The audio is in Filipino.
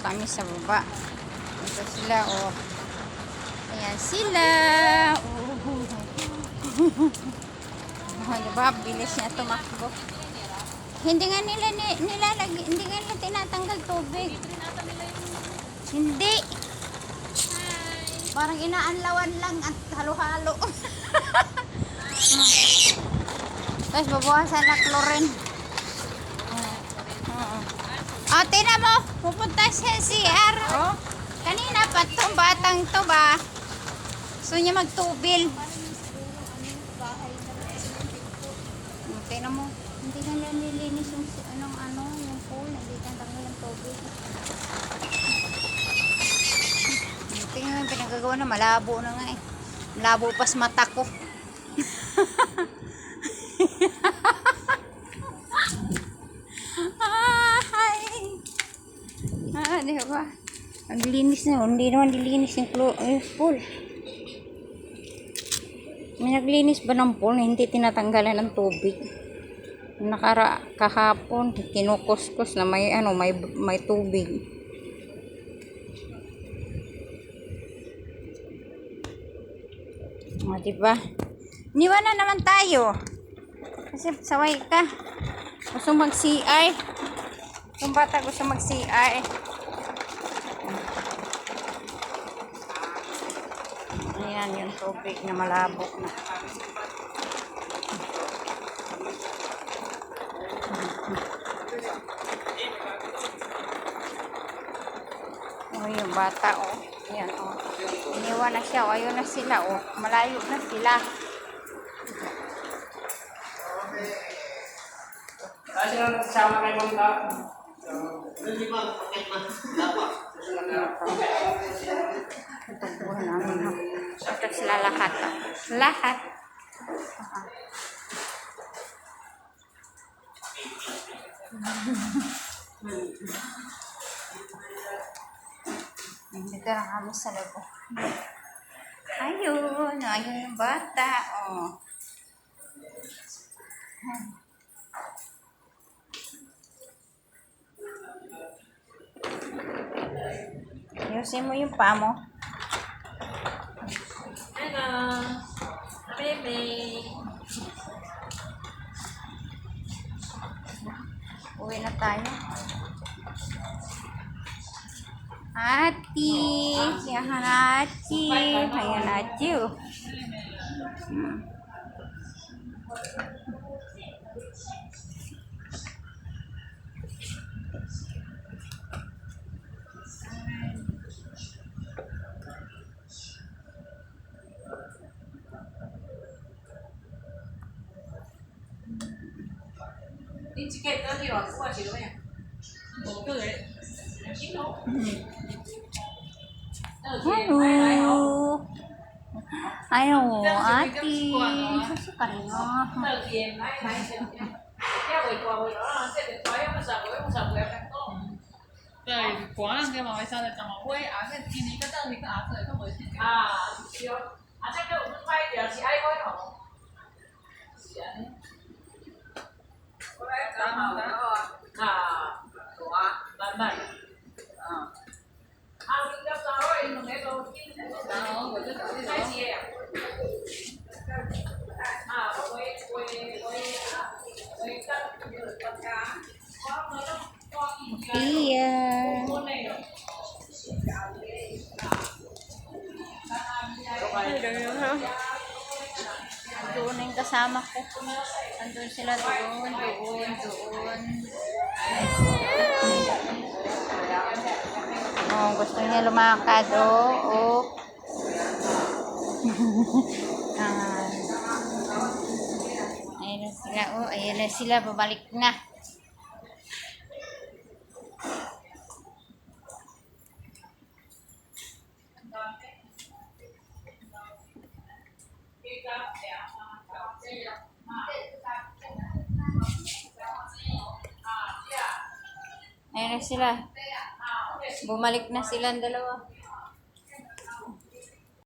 kami sa baba. Ito sila, oh. Ayan sila. Oh. oh, diba? Bilis niya tumakbo. Hindi nga nila ni, nilalagay, hindi nga nila tinatanggal tubig. Hindi. Parang inaanlawan lang at halo-halo. Tapos babawasan na chlorine. Oo. Ah, tina mo, pupunta sa CR. Oh. Kanina pa tong batang to ba? Gusto niya magtubil. Hmm, Tina mo, hindi na nila nilinis yung anong ano, yung pool. Hindi na tanggal ng tubig. Tingnan mo yung pinagagawa na malabo na nga eh. Malabo pas mata ko. Ay! Ah, di ba? Ang linis na. Hindi naman dilinis yung klo- yung pool. May naglinis ba ng pool na hindi tinatanggalan ng tubig? Nakara kahapon, kinukuskus na may ano, may may tubig. O, di ba? Niwan na naman tayo. Kasi saway ka. Gusto mag-CI. Yung bata gusto mag-CI. Ayan yung tubig na malabo na. Oh, yung bata, oh. Ayan, oh. Iniwan na siya, oh. Ayun na sila, oh. Malayo na sila. Kasi nang nagsama kay Ma'am Ka. Tutubuhan namin, ha. Ito sila lahat. Lahat. Ah. Dito na kami sa labo. Ayun, ayun yung bata, oh. Ayusin mo yung paa mo. Hello, baby. Uwi na tayo. Ati, yan ati, ayan ati. oh. Hmm. em lại lại xem nhá. Cái buổi qua buổi đó là sẽ được nói em sợ buổi không sợ buổi em đang tốt. 对，果然给马来西亚的讲嘛，我也阿个今年个等你个阿子个没钱。 À, chiều. À, chắc cái buổi bay thì chị ai quay không? Chị Con này rồi. Doon na yung kasama ko. Andun sila doon, doon, doon. Oh, gusto niya lumakad, oh. oh. ah. Na oh. Ayan na sila, babalik na. Ayan na sila. Bumalik na silang dalawa.